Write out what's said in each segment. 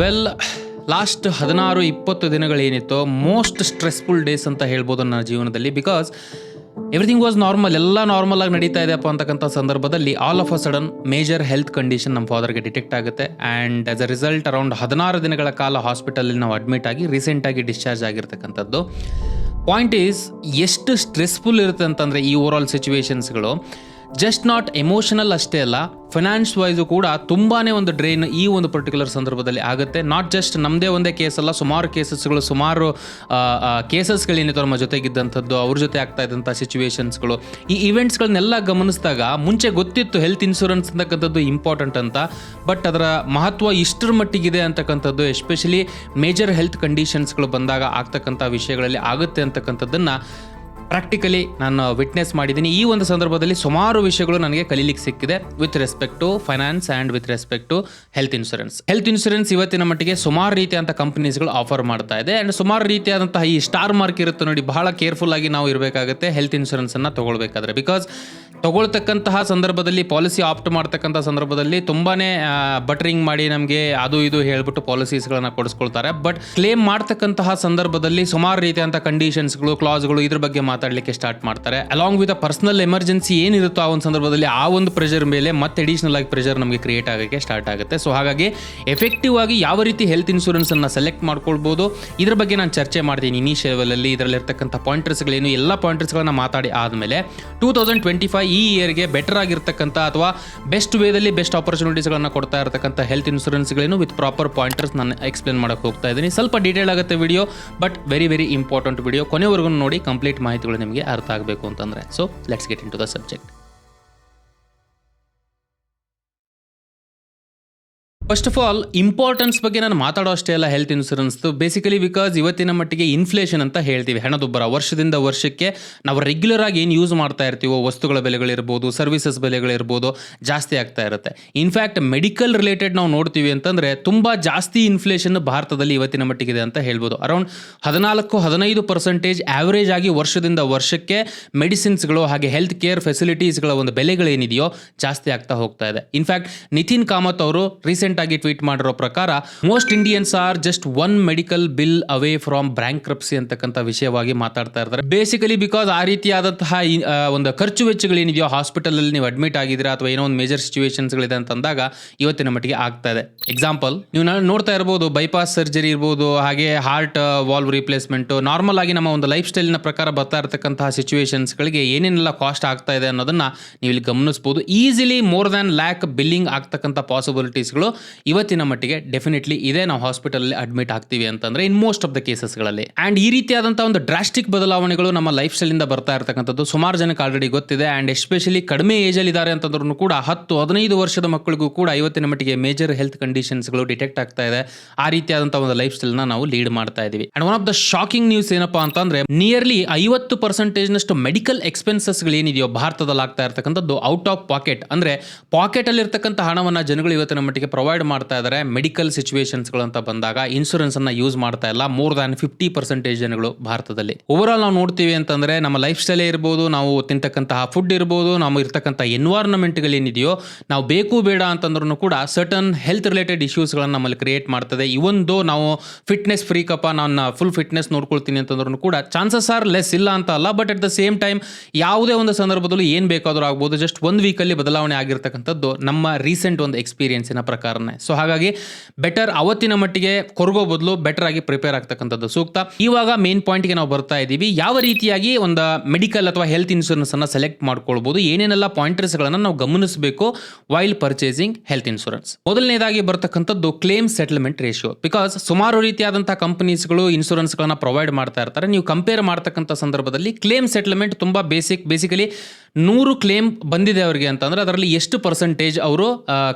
Well last ಹದಿನಾರು, ಇಪ್ಪತ್ತು ದಿನಗಳೇನಿತ್ತು most stressful days ಅಂತ ಹೇಳ್ಬೋದು ನನ್ನ ಜೀವನದಲ್ಲಿ ಬಿಕಾಸ್ ಎವ್ರಿಥಿಂಗ್ ವಾಸ್ ನಾರ್ಮಲ್ ಎಲ್ಲ ನಾರ್ಮಲ್ ಆಗಿ ನಡೀತಾ ಇದೆಯಪ್ಪ ಅಂತಕ್ಕಂಥ ಸಂದರ್ಭದಲ್ಲಿ all of a sudden major health condition ನಮ್ಮ ಫಾದರ್ಗೆ ಡಿಟೆಕ್ಟ್ ಆಗುತ್ತೆ. And as a result around ಹದಿನಾರು ದಿನಗಳ ಕಾಲ ಹಾಸ್ಪಿಟಲಲ್ಲಿ ನಾವು ಅಡ್ಮಿಟ್ ಆಗಿ ರೀಸೆಂಟಾಗಿ ಡಿಸ್ಚಾರ್ಜ್ ಆಗಿರ್ತಕ್ಕಂಥದ್ದು. ಪಾಯಿಂಟ್ ಈಸ್ ಎಷ್ಟು ಸ್ಟ್ರೆಸ್ಫುಲ್ ಇರುತ್ತೆ ಅಂತಂದರೆ ಈ ಓವರ್ ಆಲ್ ಸಿಚುವೇಶನ್ಸ್ಗಳು ಜಸ್ಟ್ ನಾಟ್ ಎಮೋಷನಲ್ ಅಷ್ಟೇ ಅಲ್ಲ ಫೈನಾನ್ಸ್ ವೈಸು ಕೂಡ ತುಂಬಾ ಒಂದು ಡ್ರೈನ್ ಈ ಒಂದು ಪರ್ಟಿಕ್ಯುಲರ್ ಸಂದರ್ಭದಲ್ಲಿ ಆಗುತ್ತೆ. ನಾಟ್ ಜಸ್ಟ್ ನಮ್ಮದೇ ಒಂದೇ ಕೇಸ್ ಅಲ್ಲ, ಸುಮಾರು ಕೇಸಸ್ಗಳು ಸುಮಾರು ಕೇಸಸ್ಗಳೇನಿತ್ತು ನಮ್ಮ ಜೊತೆಗಿದ್ದಂಥದ್ದು, ಅವ್ರ ಜೊತೆ ಆಗ್ತಾ ಇದ್ದಂಥ ಸಿಚುವೇಶನ್ಸ್ಗಳು ಈ ಇವೆಂಟ್ಸ್ಗಳನ್ನೆಲ್ಲ ಗಮನಿಸಿದಾಗ ಮುಂಚೆ ಗೊತ್ತಿತ್ತು ಹೆಲ್ತ್ ಇನ್ಶೂರೆನ್ಸ್ ಅಂತಕ್ಕಂಥದ್ದು ಇಂಪಾರ್ಟೆಂಟ್ ಅಂತ ಬಟ್ ಅದರ ಮಹತ್ವ ಇಷ್ಟರ ಮಟ್ಟಿಗಿದೆ ಅಂತಕ್ಕಂಥದ್ದು ಎಸ್ಪೆಷಲಿ ಮೇಜರ್ ಹೆಲ್ತ್ ಕಂಡೀಷನ್ಸ್ಗಳು ಬಂದಾಗ ಆಗ್ತಕ್ಕಂಥ ವಿಷಯಗಳಲ್ಲಿ ಆಗುತ್ತೆ ಅಂತಕ್ಕಂಥದ್ದನ್ನು ಪ್ರಾಕ್ಟಿಕಲಿ ನಾನು ವಿಟ್ನೆಸ್ ಮಾಡಿದ್ದೀನಿ. ಈ ಒಂದು ಸಂದರ್ಭದಲ್ಲಿ ಸುಮಾರು ವಿಷಯಗಳು ನನಗೆ ಕಲೀಲಿಕ್ಕೆ ಸಿಕ್ಕಿದೆ. With respect to finance and with respect to health insurance health insurance ಇವತ್ತಿನ ಮಟ್ಟಿಗೆ ಸುಮಾರು ರೀತಿಯಾದಂಥ ಕಂಪನೀಸ್ಗಳು ಆಫರ್ ಮಾಡ್ತಾ ಇದೆ. ಆ್ಯಂಡ್ ಸುಮಾರು ರೀತಿಯಾದಂತಹ ಈ ಸ್ಟಾರ್ ಮಾರ್ಕ್ ಇರುತ್ತೆ ನೋಡಿ, ಬಹಳ ಕೇರ್ಫುಲ್ ಆಗಿ ನಾವು ಇರಬೇಕಾಗುತ್ತೆ ಹೆಲ್ತ್ ಇನ್ಶೂರೆನ್ಸನ್ನು ತೊಗೊಳ್ಬೇಕಾದ್ರೆ. ಬಿಕಾಸ್ ತಗೊಳ್ತಕ್ಕಂತಹ ಸಂದರ್ಭದಲ್ಲಿ, ಪಾಲಿಸಿ ಆಪ್ಟ್ ಮಾಡ್ತಕ್ಕಂಥ ಸಂದರ್ಭದಲ್ಲಿ ತುಂಬಾನೇ ಬಟ್ರಿಂಗ್ ಮಾಡಿ ನಮಗೆ ಅದು ಇದು ಹೇಳ್ಬಿಟ್ಟು ಪಾಲಿಸೀಸ್ಗಳನ್ನ ಕೊಡಿಸ್ಕೊಳ್ತಾರೆ. ಬಟ್ ಕ್ಲೇಮ್ ಮಾಡ್ತಕ್ಕಂತಹ ಸಂದರ್ಭದಲ್ಲಿ ಸುಮಾರು ರೀತಿಯಂಥ ಕಂಡೀಷನ್ಸ್ಗಳು, ಕ್ಲಾಸ್ಗಳು ಇದ್ರ ಬಗ್ಗೆ ಮಾತಾಡಲಿಕ್ಕೆ ಸ್ಟಾರ್ಟ್ ಮಾಡ್ತಾರೆ. Along with a personal emergency ಏನಿರುತ್ತೋ ಆ ಒಂದು ಸಂದರ್ಭದಲ್ಲಿ ಆ ಒಂದು ಪ್ರೆಷರ್ ಮೇಲೆ ಮತ್ತೆ ಅಡಿಷನಲ್ ಆಗಿ ಪ್ರೆಷರ್ ನಮಗೆ ಕ್ರಿಯೇಟ್ ಆಗೋಕ್ಕೆ ಸ್ಟಾರ್ಟ್ ಆಗುತ್ತೆ. ಸೊ ಹಾಗಾಗಿ ಎಫೆಕ್ಟಿವ್ ಆಗಿ ಯಾವ ರೀತಿ ಹೆಲ್ತ್ ಇನ್ಶೂರೆನ್ಸ್ ಅನ್ನ ಸೆಲೆಕ್ಟ್ ಮಾಡ್ಕೊಳ್ಬೋದು, ಇದ್ರ ಬಗ್ಗೆ ನಾನು ಚರ್ಚೆ ಮಾಡ್ತೀನಿ ಇನಿಷಿಯಲ್ ಇದರಲ್ಲಿ ಇದರಲ್ಲಿರ್ತಕ್ಕಂಥ ಪಾಯಿಂಟರ್ಸ್ಗಳೇನು ಎಲ್ಲ ಪಾಯಿಂಟರ್ಸ್ಗಳನ್ನ ಮಾತಾಡಿ ಆದಮೇಲೆ ಟೂ ತೌಸಂಡ್ ಟ್ವೆಂಟಿ ಫೈವ್ ಈ ಇಯರ್ಗೆ ಬೆಟರ್ ಆಗಿರ್ತಕ್ಕಂಥ ಅಥವಾ ಬೆಸ್ಟ್ ವೇದಲ್ಲಿ ಬೆಸ್ಟ್ ಆಪರ್ಚುನಿಟೀಸ್ಗಳನ್ನ ಕೊಡ್ತಾ ಇರತಕ್ಕಂಥ ಹೆಲ್ತ್ ಇನ್ಶೂರೆನ್ಸ್ಗಳೇನು ವಿತ್ ಪ್ರಾಪರ್ ಪಾಯಿಂಟರ್ಸ್ ನಾನು ಎಕ್ಸ್ಪ್ಲೇನ್ ಮಾಡಕ್ಕೆ ಹೋಗ್ತಾ ಇದ್ದೀನಿ. ಸ್ವಲ್ಪ ಡೀಟೇಲ್ ಆಗುತ್ತೆ video but very very important video ಕೊನೆವರೆಗೂ ನೋಡಿ ಕಂಪ್ಲೀಟ್ ಮಾಹಿತಿಗಳು ನಿಮಗೆ ಅರ್ಥ ಆಗಬೇಕು ಅಂತಂದರೆ. So let's get into the subject first of all importance ಬಗ್ಗೆ ನಾನು ಮಾತಾಡೋ ಅಷ್ಟೇ ಅಲ್ಲ ಹೆಲ್ತ್ ಇನ್ಸೂರೆನ್ಸ್ದು ಬೇಸಿಕಲಿ ಬಿಕಾಸ್ ಇವತ್ತಿನ ಮಟ್ಟಿಗೆ ಇನ್ಫ್ಲೇಷನ್ ಅಂತ ಹೇಳ್ತೀವಿ. ಹಣದುಬ್ಬರ ವರ್ಷದಿಂದ ವರ್ಷಕ್ಕೆ ನಾವು ರೆಗ್ಯುಲರ್ ಆಗಿ ಏನು ಯೂಸ್ ಮಾಡ್ತಾ ಇರ್ತೀವೋ, ವಸ್ತುಗಳ ಬೆಲೆಗಳಿರ್ಬೋದು ಸರ್ವಿಸಸ್ ಬೆಲೆಗಳಿರ್ಬೋದು, ಜಾಸ್ತಿ ಆಗ್ತಾ ಇರುತ್ತೆ. ಇನ್ಫ್ಯಾಕ್ಟ್ ಮೆಡಿಕಲ್ ರಿಲೇಟೆಡ್ ನಾವು ನೋಡ್ತೀವಿ ಅಂತಂದರೆ ತುಂಬ ಜಾಸ್ತಿ ಇನ್ಫ್ಲೇಷನ್ ಭಾರತದಲ್ಲಿ ಇವತ್ತಿನ ಮಟ್ಟಿಗಿದೆ ಅಂತ ಹೇಳ್ಬೋದು. ಅರೌಂಡ್ ಹದಿನಾಲ್ಕು, ಹದಿನೈದು ಪರ್ಸೆಂಟೇಜ್ ಆವರೇಜ್ ಆಗಿ ವರ್ಷದಿಂದ ವರ್ಷಕ್ಕೆ ಮೆಡಿಸಿನ್ಸ್ಗಳು ಹಾಗೆ ಹೆಲ್ತ್ ಕೇರ್ ಫೆಸಿಲಿಟೀಸ್ಗಳ ಒಂದು ಬೆಲೆಗಳೇನಿದೆಯೋ ಜಾಸ್ತಿ ಆಗ್ತಾ ಹೋಗ್ತಾ ಇದೆ. ಇನ್ಫ್ಯಾಕ್ಟ್ ನಿತಿನ್ ಕಾಮತ್ ಅವರು ರೀಸೆಂಟ್ ಆಗಿ ಟ್ವೀಟ್ ಮಾಡಿರೋ ಪ್ರಕಾರ most Indians are just one medical bill away from bankruptcy ಅಂತಕ್ಕಂಥ ವಿಷಯವಾಗಿ ಮಾತಾಡ್ತಾ ಇರ್ತಾರೆ. ಬೇಸಿಕಲಿ ಬಿಕಾಸ್ ಆ ರೀತಿಯಾದಂತಹ ಒಂದು ಖರ್ಚು ವೆಚ್ಚಗಳೇನಿದೆಯೋ ಹಾಸ್ಪಿಟಲ್ ಅಲ್ಲಿ ನೀವು ಅಡ್ಮಿಟ್ ಆಗಿದ್ದೀರಾ ಅಥವಾ ಏನೋ ಒಂದು ಮೇಜರ್ ಸಿಚುವೇಶನ್ಸ್ಗಳಿದೆ ಅಂತಂದಾಗ ಇವತ್ತಿನ ಮಟ್ಟಿಗೆ ಆಗ್ತಾ ಇದೆ. ಎಕ್ಸಾಂಪಲ್ ನೀವು ನಾನು ನೋಡ್ತಾ ಇರಬಹುದು ಬೈಪಾಸ್ ಸರ್ಜರಿ ಇರ್ಬೋದು, ಹಾಗೆ ಹಾರ್ಟ್ ವಾಲ್ವ್ ರಿಪ್ಲೇಸ್ಮೆಂಟ್ ನಾರ್ಮಲ್ ಆಗಿ ನಮ್ಮ ಒಂದು ಲೈಫ್ ಸ್ಟೈಲ್ನ ಪ್ರಕಾರ ಬರ್ತಾ ಇರತಕ್ಕಂತಹ ಸಿಚುವೇಶನ್ಸ್ಗಳಿಗೆ ಏನೇನೆಲ್ಲ ಕಾಸ್ಟ್ ಆಗ್ತಾ ಇದೆ ಅನ್ನೋದನ್ನ ನೀವು ಇಲ್ಲಿ ಗಮನಿಸಬಹುದು easily more than lakh billing ಆಗ್ತಕ್ಕಂಥ ಪಾಸಿಬಿಲಿಟೀಸ್ಗಳು ಇವತ್ತಿನ ಮಟ್ಟಿಗೆ ಡೆಫಿನೆಟ್ಲಿ ಇದೆ ನಾವು ಹಾಸ್ಪಿಟಲ್ ಅಡ್ಮಿಟ್ ಆಗ್ತೀವಿ ಅಂತಂದ್ರೆ ಇನ್ ಮೋಸ್ಟ್ ಆಫ್ ದ ಕೇಸಸ್ಗಳಲ್ಲಿ ಅಂಡ್ ಈ ರೀತಿಯಾದಂತಹ ಒಂದು ಡ್ರಾಸ್ಟಿಕ್ ಬದಲಾವಣೆಗಳು ನಮ್ಮ ಲೈಫ್ ಸ್ಟೈಲ್ ಇಂದ ಬರ್ತಾ ಇರತಕ್ಕಂಥದ್ದು ಸುಮಾರು ಜನಕ್ಕೆ ಆಲ್ರೆಡಿ ಗೊತ್ತಿದೆ. ಅಂಡ್ ಎಸ್ಪೆಷಲಿ ಕಡಿಮೆ ಏಜ್ ಅಲ್ಲಿ ಇದ್ದಾರೆ ಅಂತಂದ್ರೂ ಕೂಡ ಹತ್ತು, ಹದಿನೈದು ವರ್ಷದ ಮಕ್ಕಳಿಗೂ ಕೂಡ ಇವತ್ತಿನ ಮಟ್ಟಿಗೆ ಮೇಜರ್ ಹೆಲ್ತ್ ಕಂಡೀಷನ್ಸ್ಗಳು ಡಿಟೆಕ್ಟ್ ಆಗ್ತಾ ಇದೆ. ಆ ರೀತಿಯಾದಂತಹ ಒಂದು ಲೈಫ್ ಸ್ಟೈಲ್ನ ನಾವು ಲೀಡ್ ಮಾಡ್ತಾ ಇದ್ದೀವಿ and one of the shocking news ಏನಪ್ಪಾ ಅಂತಂದ್ರೆ ನಿಯರ್ಲಿ ಐವತ್ತು ಪರ್ಸೆಂಟೇಜ್ ನಷ್ಟು ಮೆಡಿಕಲ್ ಎಕ್ಸ್ಪೆನ್ಸಸ್ ಏನಿದೆಯೋ ಭಾರತದಲ್ಲಿ ಆಗ್ತಾ ಇರತಕ್ಕಂಥದ್ದು ಔಟ್ ಆಫ್ ಪಾಕೆಟ್ ಅಂದ್ರೆ ಪಾಕೆಟ್ ಅಲ್ಲಿ ಇರ್ತಕ್ಕಂಥ ಹಣವನ್ನ ಜನಗಳು ಇವತ್ತಿನ ಮಟ್ಟಿಗೆ ಪ್ರೊವೈಡ್ ಮಾಡ್ತಾ ಇದ್ದಾರೆ ಮೆಡಿಕಲ್ ಸಿಚುವೇಶನ್ಸ್ಗಳು ಅಂತ ಬಂದಾಗ ಇನ್ಶೂರೆನ್ಸ್ ಅನ್ನ ಯೂಸ್ ಮಾಡ್ತಾ ಇಲ್ಲ. ಮೋರ್ ದ್ಯಾನ್ ಫಿಫ್ಟಿ ಪರ್ಸೆಂಟೇಜ್ ಜನಗಳು ಭಾರತದಲ್ಲಿ. ಓವರ್ ಆಲ್ ನಾವು ನೋಡ್ತೀವಿ ಅಂತಂದ್ರೆ ನಮ್ಮ ಲೈಫ್ ಸ್ಟೈಲೇ ಇರ್ಬೋದು, ನಾವು ತಿಂತಕ್ಕಂತಹ ಫುಡ್ ಇರ್ಬೋದು, ನಾವು ಇರ್ತಕ್ಕಂಥ ಎನ್ವೈರ್ನ್ಮೆಂಟ್ಗಳೇನಿದೆಯೋ ನಾವು ಬೇಕು ಬೇಡ ಅಂತಂದ್ರೂ ಕೂಡ ಸರ್ಟನ್ ಹೆಲ್ತ್ ರಿಲೇಟೆಡ್ ಇಶ್ಯೂಸ್ಗಳನ್ನು ನಮ್ಮಲ್ಲಿ ಕ್ರಿಯೇಟ್ ಮಾಡ್ತದೆ. ಇವೊಂದು ನಾವು ಫಿಟ್ನೆಸ್ ಫ್ರೀಕಪ್ಪ ನಾನು ಫುಲ್ ಫಿಟ್ನೆಸ್ ನೋಡ್ಕೊಳ್ತೀನಿ ಅಂತಂದ್ರೂ ಕೂಡ ಚಾನ್ಸಸ್ ಆರ್ ಲೆಸ್ ಇಲ್ಲ ಅಂತ ಅಲ್ಲ. But at the same time ಯಾವುದೇ ಒಂದು ಸಂದರ್ಭದಲ್ಲೂ ಏನು ಬೇಕಾದರೂ ಆಗ್ಬೋದು. ಜಸ್ಟ್ ಒಂದು ವೀಕಲ್ಲಿ ಬದಲಾವಣೆ ಆಗಿರ್ತಕ್ಕಂಥದ್ದು ನಮ್ಮ ರೀಸೆಂಟ್ ಒಂದು ಎಕ್ಸ್ಪೀರಿಯನ್ಸಿನ ಪ್ರಕಾರನೇ ಸೊ ಹಾಗಾಗಿ ಬೆಟರ್ ಅವತ್ತಿನ ಮಟ್ಟಿಗೆ ಕೊರಗೋ ಬದಲು ಬೆಟರ್ ಆಗಿ ಪ್ರಿಪೇರ್ ಆಗ್ತಕ್ಕಂಥದ್ದು ಸೂಕ್ತ. ಇವಾಗ ಮೇನ್ ಪಾಯಿಂಟ್ಗೆ ನಾವು ಬರ್ತಾ ಇದ್ದೀವಿ. ಯಾವ ರೀತಿಯಾಗಿ ಒಂದು ಮೆಡಿಕಲ್ ಅಥವಾ ಹೆಲ್ತ್ ಇನ್ಶೂರೆನ್ಸ್ ಅನ್ನ ಸೆಲೆಕ್ಟ್ ಮಾಡ್ಕೊಳ್ಬಹುದು ಏನೇನೆಲ್ಲ ಪಾಯಿಂಟರ್ಸ್ಗಳನ್ನು ನಾವು ಗಮನಿಸಬೇಕು ವೈಲ್ ಪರ್ಚೇಸಿಂಗ್ ಹೆಲ್ತ್ ಇನ್ಶೂರೆನ್ಸ್ ಮೊದಲನೇದಾಗಿ ಬರ್ತಕ್ಕಂಥದ್ದು ಕ್ಲೇಮ್ ಸೆಟಲ್ಮೆಂಟ್ ರೇಷಿಯೋ ಬಿಕಾಸ್ ಸುಮಾರು ರೀತಿಯಾದಂತಹ ಕಂಪನೀಸ್ಗಳು ಇನ್ಶೂರೆನ್ಸ್ಗಳನ್ನ ಪ್ರೊವೈಡ್ ಮಾಡ್ತಾ ಇರ್ತಾರೆ. ನೀವು ಕಂಪೇರ್ ಮಾಡ್ತಕ್ಕಂಥ ಸಂದರ್ಭದಲ್ಲಿ ಕ್ಲೇಮ್ ಸೆಟಲ್ಮೆಂಟ್ ತುಂಬಾ ಬೇಸಿಕ್ ಬೇಸಿಕಲಿ ನೂರು ಕ್ಲೇಮ್ ಬಂದಿದೆ ಅವರಿಗೆ ಅಂತಂದರೆ ಅದರಲ್ಲಿ ಎಷ್ಟು ಪರ್ಸೆಂಟೇಜ್ ಅವರು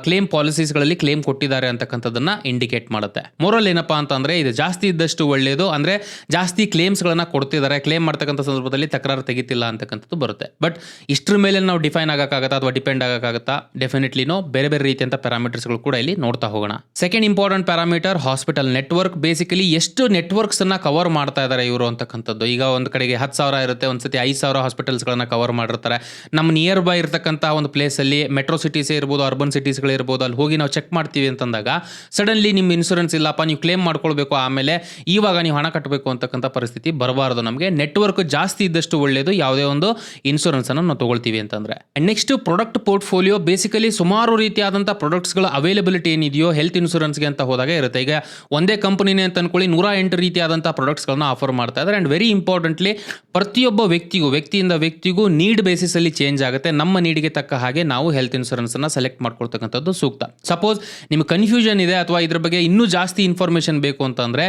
ಕ್ಲೇಮ್ ಪಾಲಿಸೀಸ್ಗಳಲ್ಲಿ ಕ್ಲೇಮ್ ಕೊಟ್ಟಿದ್ದಾರೆ ಅಂತಕ್ಕಂಥದ್ದನ್ನು ಇಂಡಿಕೇಟ್ ಮಾಡುತ್ತೆ. ಮೊರಲ್ ಏನಪ್ಪಾ ಅಂತಂದರೆ ಇದು ಜಾಸ್ತಿ ಇದ್ದಷ್ಟು ಒಳ್ಳೆಯದು ಅಂದರೆ ಜಾಸ್ತಿ ಕ್ಲೇಮ್ಸ್ಗಳನ್ನು ಕೊಡ್ತಿದ್ದಾರೆ ಕ್ಲೇಮ್ ಮಾಡ್ತಕ್ಕಂಥ ಸಂದರ್ಭದಲ್ಲಿ ತಕರಾರು ತೆಗಿತಿಲ್ಲ ಅಂತಕ್ಕಂಥದ್ದು ಬರುತ್ತೆ. ಬಟ್ ಇಷ್ಟರ ಮೇಲೆ ನಾವು ಡಿಫೈನ್ ಆಗೋಕ್ಕಾಗತ್ತಾ ಅಥವಾ ಡಿಪೆಂಡ್ ಆಗೋಕ್ಕಾಗತ್ತಾ? ಡೆಫಿನೆಟ್ಲಿನೋ ಬೇರೆ ಬೇರೆ ರೀತಿಯಂಥ ಪ್ಯಾರಾಮೀಟರ್ಸ್ಗಳು ಕೂಡ ಇಲ್ಲಿ ನೋಡ್ತಾ ಹೋಗೋಣ. Second important parameter hospital network basically ಎಷ್ಟು ನೆಟ್ವರ್ಕ್ಸ್ ಅನ್ನ ಕವರ್ ಮಾಡ್ತಾ ಇದ್ದಾರೆ ಇವರು ಅಂತಕ್ಕಂಥದ್ದು. ಈಗ ಒಂದು ಕಡೆಗೆ ಹತ್ತು ಸಾವಿರ ಇರುತ್ತೆ, ಒಂದ್ಸತಿ ಐದು ಸಾವಿರ ಹಾಸ್ಪಿಟಲ್ಸ್ಗಳನ್ನು ಕವರ್ ಮಾಡಿರ್ತಾರೆ. ನಮ್ಮ ನಿಯರ್ ಬೈ ಇರತಕ್ಕಂಥ ಒಂದು ಪ್ಲೇಸಲ್ಲಿ ಮೆಟ್ರೋ ಸಿಟೀಸೇ ಇರ್ಬೋದು ಅರ್ಬನ್ ಸಿಟೀಸ್ಗಳಿರ್ಬೋದು ಅಲ್ಲಿ ಹೋಗಿ ನಾವು ಚೆಕ್ ಮಾಡ್ತೀವಿ ಅಂತಂದಾಗ ಸಡನ್ಲಿ ನಿಮ್ಮ ಇನ್ಶೂರೆನ್ಸ್ ಇಲ್ಲಪ್ಪ, ನೀವು ಕ್ಲೇಮ್ ಮಾಡ್ಕೊಳ್ಬೇಕು, ಆಮೇಲೆ ಇವಾಗ ನೀವು ಹಣ ಕಟ್ಟಬೇಕು ಅಂತಕ್ಕಂಥ ಪರಿಸ್ಥಿತಿ ಬರಬಾರ್ದು ನಮಗೆ. ನೆಟ್ವರ್ಕ್ ಜಾಸ್ತಿ ಇದ್ದಷ್ಟು ಒಳ್ಳೆಯದು ಯಾವುದೇ ಒಂದು ಇನ್ಶೂರೆನ್ಸನ್ನು ನಾವು ತೊಗೊಳ್ತೀವಿ ಅಂತಂದರೆ. ನೆಕ್ಸ್ಟ್ ಪ್ರಾಡಕ್ಟ್ ಪೋರ್ಟ್ಫೋಲಿಯೋ ಬೇಸಿಕಲಿ ಸುಮಾರು ರೀತಿಯಾದಂಥ ಪ್ರಾಡಕ್ಟ್ಸ್ಗಳ ಅವೈಲಬಿಲಿಟಿ ಏನಿದೆಯೋ ಹೆಲ್ತ್ ಇನ್ಶೂರೆನ್ಸ್ಗೆ ಅಂತ ಹೋದಾಗ ಇರುತ್ತೆ. ಈಗ ಒಂದೇ ಕಂಪನಿನೇ ಅಂತ ಅನ್ಕೊಳ್ಳಿ, ನೂರ ಎಂಟು ರೀತಿಯಾದಂಥ ಪ್ರಾಡಕ್ಟ್ಸ್ಗಳನ್ನ ಆಫರ್ ಮಾಡ್ತಾ ಇದ್ದಾರೆ ಆ್ಯಂಡ್ ವೆರಿ ಇಂಪಾರ್ಟೆಂಟ್ಲಿ ಪ್ರತಿಯೊಬ್ಬ ವ್ಯಕ್ತಿಗೂ, ವ್ಯಕ್ತಿಯಿಂದ ವ್ಯಕ್ತಿಗೂ ನೀಡ್ ಬೇಸಿಸಲ್ಲಿ ಚೇಂಜ್ ಆಗುತ್ತೆ. ನಮ್ಮ ನೀಡಿಗೆ ತಕ್ಕ ಹಾಗೆ ನಾವು ಹೆಲ್ತ್ ಇನ್ಶೂರೆನ್ಸನ್ನು ಸೆಲೆಕ್ಟ್ ಮಾಡ್ಕೊಳ್ತಕ್ಕಂಥದ್ದು ಸೂಕ್ತ. ಸಪೋಸ್ ನಿಮ್ಗೆ ಕನ್ಫ್ಯೂಷನ್ ಇದೆ ಅಥವಾ ಇದ್ರ ಬಗ್ಗೆ ಇನ್ನೂ ಜಾಸ್ತಿ ಇನ್ಫಾರ್ಮೇಷನ್ ಬೇಕು ಅಂತಂದರೆ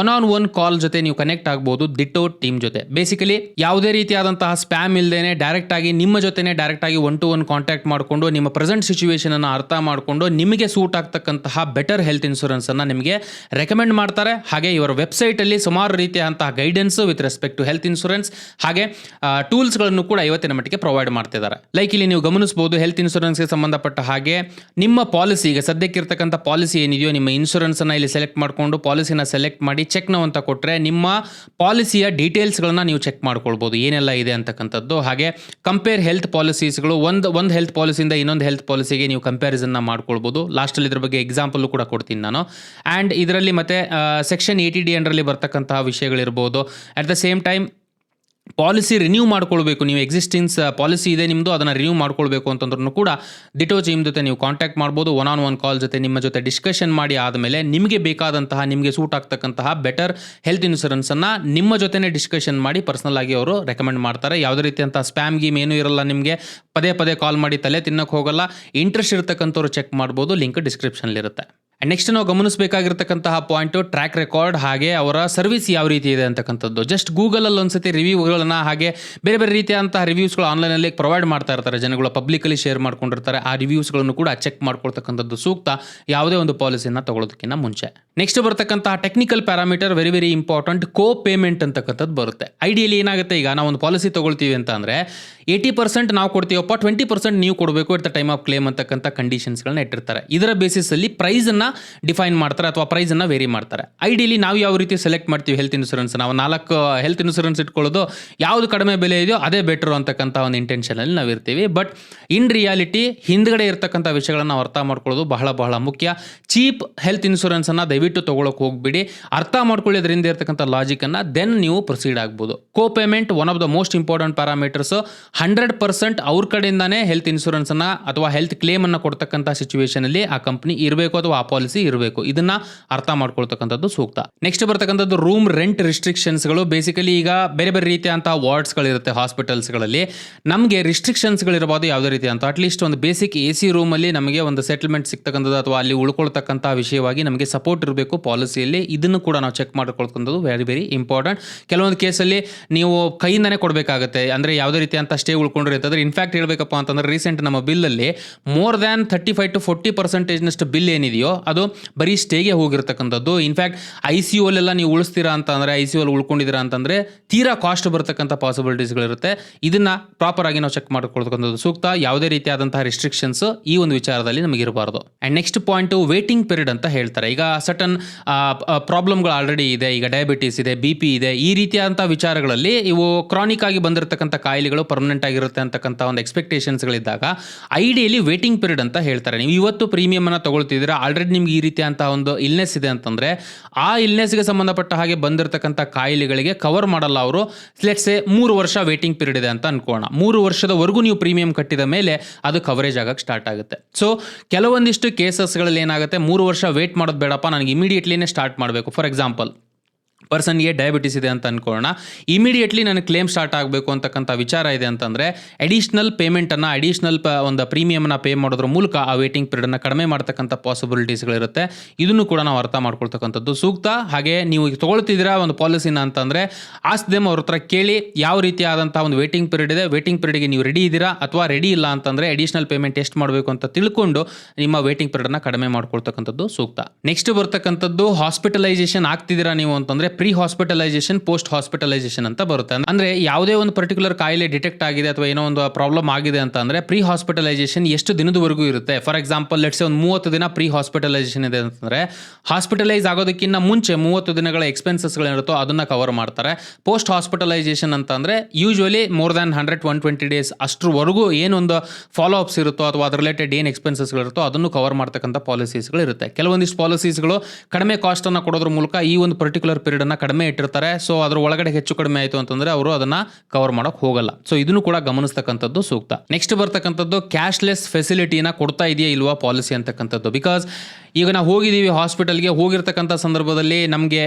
ಒನ್ ಆನ್ ಒನ್ ಕಾಲ್ ಜೊತೆ ನೀವು ಕನೆಕ್ಟ್ ಆಗ್ಬೋದು ದಿಟ್ಟೋ ಟೀಮ್ ಜೊತೆ. ಬೇಸಿಕಲಿ ಯಾವುದೇ ರೀತಿಯಾದಂತಹ ಸ್ಪ್ಯಾಮ್ ಇಲ್ಲದೇನೆ ಡೈರೆಕ್ಟ್ ಆಗಿ ನಿಮ್ಮ ಜೊತೆನೇ ಡೈರೆಕ್ಟ್ ಆಗಿ ಒನ್ ಟು ಒನ್ ಕಾಂಟ್ಯಾಕ್ಟ್ ಮಾಡಿಕೊಂಡು ನಿಮ್ಮ ಪ್ರೆಸೆಂಟ್ ಸಿಚುವೇಶನ್ ಅನ್ನು ಅರ್ಥ ಮಾಡಿಕೊಂಡು ನಿಮಗೆ ಸೂಟ್ ಆಗ್ತಕ್ಕಂತಹ ಬೆಟರ್ ಹೆಲ್ತ್ ಇನ್ಶೂರೆನ್ಸ್ ಅನ್ನ ನಿಮಗೆ ರೆಕಮೆಂಡ್ ಮಾಡ್ತಾರೆ. ಹಾಗೆ ಇವರ ವೆಬ್ಸೈಟ್ ಅಲ್ಲಿ ಸುಮಾರು ರೀತಿಯಾದಂತಹ guidance with respect to health insurance ಹಾಗೆ ಟೂಲ್ಸ್ಗಳನ್ನು ಕೂಡ ಇವತ್ತಿನ ಮಟ್ಟಿಗೆ ಪ್ರೊವೈಡ್ ಮಾಡ್ತಿದ್ದಾರೆ. ಲೈಕ್ ಇಲ್ಲಿ ನೀವು ಗಮನಿಸಬಹುದು ಹೆಲ್ತ್ ಇನ್ಶೂರೆನ್ಸ್ಗೆ ಸಂಬಂಧಪಟ್ಟ ಹಾಗೆ ನಿಮ್ಮ ಪಾಲಿಸಿ ಈಗ ಸದ್ಯಕ್ಕಿರ್ತಕ್ಕಂಥ ಪಾಲಿಸಿ ಏನಿದೆಯೋ ನಿಮ್ಮ ಇನ್ಶೂರೆನ್ಸ್ ಅನ್ನ ಇಲ್ಲಿ ಸೆಲೆಕ್ಟ್ ಮಾಡಿಕೊಂಡು ಪಾಲಿಸಿನ ಸೆಲೆಕ್ಟ್ ಮಾಡಿ ಚೆಕ್ ಅಂತ ಕೊಟ್ಟರೆ ನಿಮ್ಮ ಪಾಲಿಸಿಯ ಡೀಟೇಲ್ಸ್ಗಳನ್ನ ನೀವು ಚೆಕ್ ಮಾಡ್ಕೊಳ್ಬೋದು. ಏನೆಲ್ಲ ಇದೆ ಅಂತಕ್ಕಂಥದ್ದು. ಹಾಗೆ ಕಂಪೇರ್ ಹೆಲ್ತ್ ಪಾಲಿಸೀಸ್ಗಳು ಒಂದು ಒಂದು ಹೆಲ್ತ್ ಪಾಲಿಸಿಯಿಂದ ಇನ್ನೊಂದು ಹೆಲ್ತ್ ಪಾಲಿಸಿಗೆ ನೀವು ಕಂಪ್ಯಾರಿಸನ್ನ ಮಾಡ್ಕೊಳ್ಬೋದು. ಲಾಸ್ಟಲ್ಲಿ ಇದ್ರ ಬಗ್ಗೆ ಎಕ್ಸಾಂಪಲ್ ಕೂಡ ಕೊಡ್ತೀನಿ ನಾನು. ಆ್ಯಂಡ್ ಇದರಲ್ಲಿ ಮತ್ತೆ ಸೆಕ್ಷನ್ ಏಯ್ಟಿ ಡಿ ಅಂಡರಲ್ಲಿ ಬರ್ತಕ್ಕಂತಹ ವಿಷಯಗಳಿರ್ಬೋದು. At the same time policy renew ಮಾಡ್ಕೊಳ್ಬೇಕು. ನೀವು ಎಕ್ಸಿಸ್ಟೆನ್ಸ್ ಪಾಲಿಸಿ ಇದೆ ನಿಮ್ಮದು ಅದನ್ನು ರಿನ್ಯೂ ಮಾಡ್ಕೊಳ್ಬೇಕು ಅಂತಂದ್ರೂ ಕೂಡ ಡಿಟೋ ಜಿಮ್ ಜೊತೆ ನೀವು ಕಾಂಟ್ಯಾಕ್ಟ್ ಮಾಡ್ಬೋದು. ಒನ್ ಆನ್ ಒನ್ ಕಾಲ್ ಜೊತೆ ನಿಮ್ಮ ಜೊತೆ ಡಿಸ್ಕಷನ್ ಮಾಡಿ ಆದಮೇಲೆ ನಿಮಗೆ ಬೇಕಾದಂತಹ, ನಿಮಗೆ ಸೂಟ್ ಆಗ್ತಕ್ಕಂತಹ ಬೆಟರ್ ಹೆಲ್ತ್ ಇನ್ಶೂರೆನ್ಸನ್ನು ನಿಮ್ಮ ಜೊತೆನೇ ಡಿಸ್ಕಷನ್ ಮಾಡಿ ಪರ್ಸನಲ್ ಆಗಿ ಅವರು ರೆಕಮೆಂಡ್ ಮಾಡ್ತಾರೆ. ಯಾವುದೇ ರೀತಿಯಂಥ ಸ್ಪ್ಯಾಮ್ ಗೀಮ್ ಏನೂ ಇರಲ್ಲ ನಿಮಗೆ. ಪದೇ ಪದೇ ಕಾಲ್ ಮಾಡಿ ತಲೆ ತಿನ್ನಕ್ಕೆ ಹೋಗಲ್ಲ. ಇಂಟ್ರೆಸ್ಟ್ ಇರತಕ್ಕಂಥವ್ರು ಚೆಕ್ ಮಾಡ್ಬೋದು. ಲಿಂಕ್ ಡಿಸ್ಕ್ರಿಪ್ಷನ್ಲಿರುತ್ತೆ ನೆಕ್ಸ್ಟ್ ನಾವು ಗಮನಿಸಬೇಕಾಗಿರ್ತಕ್ಕಂತಹ ಪಾಯಿಂಟು ಟ್ರ್ಯಾಕ್ ರೆಕಾರ್ಡ್ ಹಾಗೆ ಅವರ ಸರ್ವಿಸ್ ಯಾವ ರೀತಿ ಇದೆ ಅಂತಕ್ಕಂಥದ್ದು. ಜಸ್ಟ್ ಗೂಗಲಲ್ಲಿ ಒಂದ್ಸತಿ ರಿವ್ಯೂಗಳನ್ನ ಹಾಗೆ ಬೇರೆ ಬೇರೆ ರೀತಿಯಾದಂತಹ ರಿವ್ಯೂಸ್ಗಳು ಆನ್ಲೈನಲ್ಲಿ ಪ್ರೊವೈಡ್ ಮಾಡ್ತಾ ಇರ್ತಾರೆ. ಜನಗಳು ಪಬ್ಲಿಕಲ್ಲಿ ಶೇರ್ ಮಾಡ್ಕೊಂಡಿರ್ತಾರೆ. ಆ ರಿವ್ಯೂಸ್ಗಳನ್ನು ಕೂಡ ಚೆಕ್ ಮಾಡ್ಕೊಳ್ತಕ್ಕಂಥದ್ದು ಸೂಕ್ತ ಯಾವುದೇ ಒಂದು ಪಾಲಿಸಿಯನ್ನು ತಗೊಳ್ಳೋದಕ್ಕಿಂತ ಮುಂಚೆ. ನೆಕ್ಸ್ಟ್ ಬರ್ತಕ್ಕಂತಹ technical parameter very very important co payment ಅಂತಕ್ಕಂಥದ್ದು ಬರುತ್ತೆ. ಐಡಿಯಲಿ ಏನಾಗುತ್ತೆ ಈಗ ನಾವು ಒಂದು ಪಾಲಿಸಿ ತಗೊಳ್ತೀವಿ ಅಂತ ಏಯ್ಟಿ ಪರ್ಸೆಂಟ್ ನಾವು ಕೊಡ್ತೀವಪ್ಪ ಟ್ವೆಂಟಿ ಪರ್ಸೆಂಟ್ ನೀವು ಕೊಡಬೇಕು it the time of claim ಅಂತಕ್ಕಂಥ ಕಂಡೀಷನ್ಸ್ಗಳನ್ನ ಇಟ್ಟಿರ್ತಾರೆ. ಇದರ ಬೇಸಿಸಲ್ಲಿ ಪ್ರೈಸನ್ನು ಡಿಫೈನ್ ಮಾಡ್ತಾರೆ ಅಥವಾ ಪ್ರೈಸನ್ನು ವೇರಿ ಮಾಡ್ತಾರೆ. ಐಡಿಯಲಿ ನಾವು ಯಾವ ರೀತಿ ಸೆಲೆಕ್ಟ್ ಮಾಡ್ತೀವಿ ಹೆಲ್ತ್ ಇನ್ಶೂರೆನ್ಸ್ ನಾವು ನಾಲ್ಕು ಹೆಲ್ತ್ ಇನ್ಶೂರೆನ್ಸ್ ಇಟ್ಕೊಳ್ಳೋದು ಯಾವುದು ಕಡಿಮೆ ಬೆಲೆ ಇದೆಯೋ ಅದೇ ಬೆಟರ್ ಅಂತಕ್ಕಂಥ ಒಂದು ಇಂಟೆನ್ಷನಲ್ಲಿ ನಾವು ಇರ್ತೀವಿ. ಬಟ್ ಇನ್ ರಿಯಾಲಿಟಿ ಹಿಂದ್ಗಡೆ ಇರ್ತಕ್ಕಂಥ ವಿಷಯಗಳನ್ನು ನಾವು ಅರ್ಥ ಮಾಡ್ಕೊಳ್ಳೋದು ಬಹಳ ಬಹಳ ಮುಖ್ಯ. ಚೀಪ್ ಹೆಲ್ತ್ ಇನ್ಶೂರೆನ್ಸನ್ನು ದಯವಿಟ್ಟು ತೊಗೊಳಕ್ಕೆ ಹೋಗ್ಬಿಡಿ. ಅರ್ಥ ಮಾಡ್ಕೊಳ್ಳೋದ್ರಿಂದ ಇರ್ತಕ್ಕಂಥ ಲಾಜಿಕನ್ನು ದೆನ್ ನೀವು ಪ್ರೊಸೀಡ್ ಆಗ್ಬೋದು. Co payment one of the most important parameters hundred percent ಅವ್ರ ಕಡೆಯಿಂದಾನೇ ಹೆಲ್ತ್ ಇನ್ಶೂರೆನ್ಸನ್ನು ಅಥವಾ ಹೆಲ್ತ್ ಕ್ಲೇಮನ್ನು ಕೊಡ್ತಕ್ಕಂಥ ಸಿಚುವೇಷನಲ್ಲಿ ಆ ಕಂಪ್ನಿ ಇರಬೇಕು ಅಥವಾ ಆ ಪಾಲಿಸಿ ಇರಬೇಕು. ಇದನ್ನ ಅರ್ಥ ಮಾಡ್ಕೊಳ್ತಕ್ಕಂಥದ್ದು ಸೂಕ್ತ. ನೆಕ್ಸ್ಟ್ ಬರ್ತಕ್ಕಂಥದ್ದು ರೂಮ್ ರೆಂಟ್ ರಿಸ್ಟ್ರಿಕ್ಷನ್ಸ್ಗಳು ಬೇಸಿಕಲಿ ಈಗ ಬೇರೆ ಬೇರೆ ರೀತಿಯಂಥ ವಾರ್ಡ್ಸ್ಗಳಿರುತ್ತೆ ಹಾಸ್ಪಿಟಲ್ಸ್ಗಳಲ್ಲಿ ನಮಗೆ ರಿಸ್ಟ್ರಿಕ್ಷನ್ಸ್ಗಳಿರ್ಬೋದು ಯಾವುದೇ ರೀತಿ ಅಂತ. ಅಟ್ಲೀಸ್ಟ್ ಒಂದು ಬೇಸಿಕ್ ಎ ಸಿ ರೂಮಲ್ಲಿ ನಮಗೆ ಒಂದು ಸೆಟಲ್ಮೆಂಟ್ ಸಿಗ್ತಕ್ಕಂಥದ್ದು ಅಥವಾ ಅಲ್ಲಿ ಉಳ್ಕೊಳ್ತಕ್ಕಂಥ ವಿಷಯವಾಗಿ ನಮಗೆ ಸಪೋರ್ಟ್ ಇರಬೇಕು ಪಾಲಿಸಿಯಲ್ಲಿ ಇದನ್ನು ಕೂಡ ನಾವು ಚೆಕ್ ಮಾಡ್ಕೊಳ್ತಕ್ಕಂಥದ್ದು ವೆರಿ ವೆರಿ ಇಂಪಾರ್ಟೆಂಟ್ ಕೆಲವೊಂದು ಕೇಸಲ್ಲಿ ನೀವು ಕೈಯಿಂದನೇ ಕೊಡಬೇಕಾಗುತ್ತೆ. ಅಂದರೆ ಯಾವುದೇ ರೀತಿ ಅಂತ ಸ್ಟೇ ಉಳ್ಕೊಂಡ್ರೆ ಅಂತಂದ್ರೆ ಇನ್ಫ್ಯಾಕ್ಟ್ ಹೇಳಬೇಕಪ್ಪ ಅಂತಂದ್ರೆ ರೀಸೆಂಟ್ ನಮ್ಮ ಬಿಲ್ಲಲ್ಲಿ more than thirty five to forty ಪರ್ಸೆಂಟೇಜ್ನಷ್ಟು bill ಏನಿದೆಯೋ ಅದು ಬರೀ ಸ್ಟೇಗೆ ಹೋಗಿರ್ತಕ್ಕಂಥದ್ದು. In fact I C U ಅಲ್ಲೆಲ್ಲ ನೀವು ಉಳಿಸ್ತೀರಾ ಅಂತಂದರೆ ಐ ಸಿ ಅಲ್ಲಿ ಉಳ್ಕೊಂಡಿದ್ದೀರಾ ಅಂತಂದರೆ ತೀರಾ ಕಾಸ್ಟ್ ಬರ್ತಕ್ಕಂಥ ಪಾಸಿಬಿಲಿಟೀಸ್ಗಳಿರುತ್ತೆ ಇದನ್ನ ಪ್ರಾಪರ್ ಆಗಿ ನಾವು ಚೆಕ್ ಮಾಡ್ಕೊಳ್ತಕ್ಕಂಥದ್ದು. ಸೂಕ್ತ ಯಾವುದೇ ರೀತಿಯಾದಂತಹ ರಿಸ್ಟ್ರಿಕ್ಷನ್ಸ್ ಈ ಒಂದು ವಿಚಾರದಲ್ಲಿ ನಮಗೆ ಇರಬಾರ್ದು and next point waiting period ಅಂತ ಹೇಳ್ತಾರೆ. ಈಗ ಸಟನ್ ಪ್ರಾಬ್ಲಮ್ಗಳು ಆಲ್ರೆಡಿ ಇದೆ. ಈಗ ಡಯಾಬಿಟೀಸ್ ಇದೆ ಬಿ ಪಿ ಇದೆ. ಈ ರೀತಿಯಾದಂಥ ವಿಚಾರಗಳಲ್ಲಿ ಇವು ಕ್ರಾನಿಕ್ ಆಗಿ ಬಂದಿರತಕ್ಕಂಥ ಕಾಯಿಲೆಗಳು ಪರ್ಮನೆಂಟ್ ಆಗಿರುತ್ತೆ ಅಂತಕ್ಕಂಥ ಒಂದು ಎಕ್ಸ್ಪೆಕ್ಟೇಷನ್ಸ್ಗಳಿದ್ದಾಗ ಐಡಿಯಲಿ ವೇಟಿಂಗ್ ಪೀರಿಯಡ್ ಅಂತ ಹೇಳ್ತಾರೆ. ನೀವು ಇವತ್ತು ಪ್ರೀಮಿಯಮನ್ನು ತಗೊಳ್ತಿದ್ದೀರಾ ಆಲ್ರೆಡಿ ನಿಮ್ಗೆ ಈ ರೀತಿಯಂಥ ಒಂದು ಇಲ್ನೆಸ್ ಇದೆ ಅಂತಂದರೆ, ಆ ಇಲ್ನೆಸ್ಗೆ ಸಂಬಂಧಪಟ್ಟ ಹಾಗೆ ಬಂದಿರತಕ್ಕಂಥ ಕಾಯಿಲೆಗಳಿಗೆ ಕವರ್ ಮಾಡಲ್ಲ ಅವರು. ಲೆಟ್ಸೆ ಮೂರು ವರ್ಷ ವೇಟಿಂಗ್ ಪೀರಿಯಡ್ ಇದೆ ಅಂತ ಅನ್ಕೋಣ. ಮೂರು ವರ್ಷದವರೆಗೂ ನೀವು ಪ್ರೀಮಿಯಂ ಕಟ್ಟಿದ ಮೇಲೆ ಅದು ಕವರೇಜ್ ಆಗಕ್ಕೆ ಸ್ಟಾರ್ಟ್ ಆಗುತ್ತೆ. ಸೊ ಕೆಲವೊಂದಿಷ್ಟು ಕೇಸಸ್ಗಳಲ್ಲಿ ಏನಾಗುತ್ತೆ, ಮೂರು ವರ್ಷ ವೇಟ್ ಮಾಡೋದು ಬೇಡಪ್ಪ, ನನಗೆ ಇಮಿಡಿಯೇಟ್ಲಿನೇ ಸ್ಟಾರ್ಟ್ ಮಾಡಬೇಕು. ಫಾರ್ ಎಕ್ಸಾಂಪಲ್ ಪರ್ಸನ್ಗೆ ಡಯಾಬಿಟಿಸ್ ಇದೆ ಅಂತ ಅನ್ಕೊಳ್ಳೋಣ. ಇಮಿಡಿಯೇಟ್ಲಿ ನನಗೆ ಕ್ಲೇಮ್ ಸ್ಟಾರ್ಟ್ ಆಗಬೇಕು ಅಂತಕ್ಕಂಥ ವಿಚಾರ ಇದೆ ಅಂತಂದರೆ ಅಡಿಷ್ನಲ್ ಪೇಮೆಂಟನ್ನು ಅಡಿಷ್ನಲ್ ಪ ಒಂದು ಪ್ರೀಮಿಯಮ್ನ ಪೇ ಮಾಡೋದ್ರ ಮೂಲಕ ಆ ವೇಟಿಂಗ್ ಪೀರಿಯಡನ್ನು ಕಡಿಮೆ ಮಾಡ್ತಕ್ಕಂಥ ಪಾಸಿಬಿಲಿಟೀಸ್ಗಳಿರುತ್ತೆ ಇದನ್ನು ಕೂಡ ನಾವು ಅರ್ಥ ಮಾಡ್ಕೊಳ್ತಕ್ಕಂಥದ್ದು. ಸೂಕ್ತ? ಹಾಗೆ ನೀವು ತೊಗೊಳ್ತಿದ್ದೀರಾ ಒಂದು ಪಾಲಿಸಿನ ಅಂತಂದರೆ ಆಸ್ದೇಮ್ ಅವ್ರ ಹತ್ರ ಕೇಳಿ ಯಾವ ರೀತಿಯಾದಂಥ ಒಂದು ವೇಟಿಂಗ್ ಪೀರಿಯಡ್ ಇದೆ. ವೇಟಿಂಗ್ ಪೀರಿಯಡ್ಗೆ ನೀವು ರೆಡಿ ಇದ್ದೀರಾ ಅಥವಾ ರೆಡಿ ಇಲ್ಲ ಅಂತಂದರೆ ಅಡಿಷ್ನಲ್ ಪೇಮೆಂಟ್ ಎಷ್ಟು ಮಾಡಬೇಕು ಅಂತ ತಿಳ್ಕೊಂಡು ನಿಮ್ಮ ವೇಟಿಂಗ್ ಪೀರಿಯಡನ್ನು ಕಡಿಮೆ ಮಾಡ್ಕೊಳ್ತಕ್ಕಂಥದ್ದು ಸೂಕ್ತ. ನೆಕ್ಸ್ಟ್ ಬರ್ತಕ್ಕಂಥದ್ದು ಹಾಸ್ಪಿಟಲೈಸೇಷನ್ ಆಗ್ತಿದ್ದೀರಾ ನೀವು ಅಂತಂದರೆ ಪ್ರೀ ಹಾಸ್ಪಿಟಲೈಸೇಷನ್ ಪೋಸ್ಟ್ ಹಾಸ್ಪಿಟಲೈಸೇಷನ್ ಅಂತ ಬರುತ್ತೆ. ಅಂದ್ರೆ ಯಾವುದೇ ಒಂದು ಪರ್ಟಿಕ್ಯುಲರ್ ಕಾಯಿಲೆ ಡಿಟೆಕ್ಟ್ ಆಗಿದೆ ಅಥವಾ ಏನೋ ಒಂದು ಪ್ರಾಬ್ಲಮ್ ಆಗಿದೆ ಅಂತ ಅಂದ್ರೆ ಪ್ರೀ ಹಾಸ್ಪಿಟಲೈಸೇಷನ್ ಎಷ್ಟು ದಿನದವರೆಗೂ ಇರುತ್ತೆ? ಫಾರ್ ಎಕ್ಸಾಂಪಲ್ ಲೆಟ್ಸ್ ಒಂದು ಮೂವತ್ತು ದಿನ ಪ್ರೀ ಹಾಸ್ಪಿಟಲೈಸೇಷನ್ ಇದೆ ಅಂತಂದ್ರೆ ಹಾಸ್ಪಿಟಲೈಸ್ ಆಗೋದಕ್ಕಿಂತ ಮುಂಚೆ ಮೂವತ್ತು ದಿನಗಳ ಎಕ್ಸ್ಪೆನ್ಸಸ್ಗಳಿರುತ್ತೋ ಅದನ್ನ ಕವರ್ ಮಾಡ್ತಾರೆ. ಪೋಸ್ಟ್ ಹಾಸ್ಪಿಟಲೈಸೇಷನ್ ಅಂತ ಅಂದ್ರೆ usually more than hundred one twenty days ಅಷ್ಟರವರೆಗೂ ಏನೊಂದು ಫಾಲೋ ಅಪ್ಸ್ ಇರುತ್ತೋ ಅಥವಾ ಅದ್ರ ರಿಲೇಟೆಡ್ ಏನು ಎಕ್ಸ್ಪೆನ್ಸಸ್ಗಳಿರುತ್ತೋ ಅದನ್ನು ಕವರ್ ಮಾಡ್ತಕ್ಕಂಥ ಪಾಲಿಸೀಸ್ಗಳು ಇರುತ್ತೆ ಕೆಲವೊಂದಿಷ್ಟು ಪಾಲಿಸೀಸ್ಗಳು ಕಡಿಮೆ ಕಾಸ್ಟನ್ನು ಕೊಡೋದ್ರ ಮೂಲಕ ಈ ಒಂದು ಪರ್ಟಿಕ್ಯುಲರ್ ಪೀರಿಯಡನ್ನು ಕಡಿಮೆ ಇಟ್ಟಿರ್ತಾರೆ. ಸೊ ಅದ್ರ ಒಳಗಡೆ ಹೆಚ್ಚು ಕಡಿಮೆ ಆಯಿತು ಅಂತಂದ್ರೆ ಅವರು ಅದನ್ನ ಕವರ್ ಮಾಡೋಕೆ ಹೋಗಲ್ಲ. ಸೊ ಇದನ್ನು ಕೂಡ ಗಮನಿಸ್ತಕ್ಕಂಥದ್ದು ಸೂಕ್ತ. ನೆಕ್ಸ್ಟ್ ಬರ್ತಕ್ಕಂಥದ್ದು ಕ್ಯಾಶ್ಲೆಸ್ ಫೆಸಿಲಿಟಿನ ಕೊಡ್ತಾ ಇದೆಯಾ ಇಲ್ವಾ ಪಾಲಿಸಿ ಅಂತಕ್ಕಂಥದ್ದು? ಬಿಕಾಸ್ ಈಗ ನಾವು ಹೋಗಿದ್ದೀವಿ ಹಾಸ್ಪಿಟಲ್ಗೆ ಹೋಗಿರ್ತಕ್ಕಂಥ ಸಂದರ್ಭದಲ್ಲಿ ನಮಗೆ